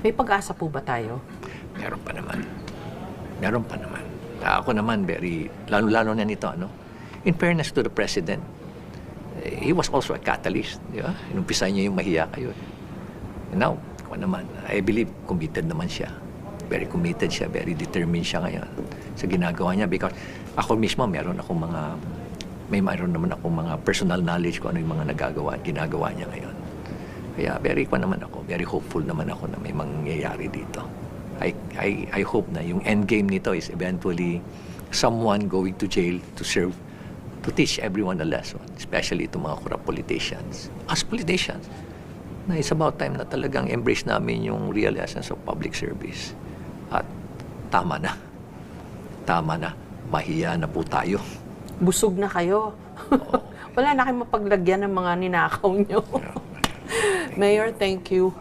May pag-asa po ba tayo? Meron pa naman. Meron pa naman. Ah, Ako naman, very, lalo-lalo na nito, ano? In fairness to the President, eh, he was also a catalyst, di ba? Inumpisa niya yung mahiya kayo. eh. And now, ako naman, I believe committed naman siya. Very committed siya, very determined siya ngayon sa ginagawa niya because ako mismo meron akong mga may mayroon naman akong mga personal knowledge kung ano yung mga nagagawa ginagawa niya ngayon. Kaya very ko naman ako, very hopeful naman ako na may mangyayari dito. I, I, I hope na yung end game nito is eventually someone going to jail to serve, to teach everyone a lesson, especially itong mga corrupt politicians. As politicians, na it's about time na talagang embrace namin yung real essence of public service. At tama na. Tama na. Mahiya na po tayo. Busog na kayo. Wala na kayong mapaglagyan ng mga ninakaw nyo. Mayor, thank you.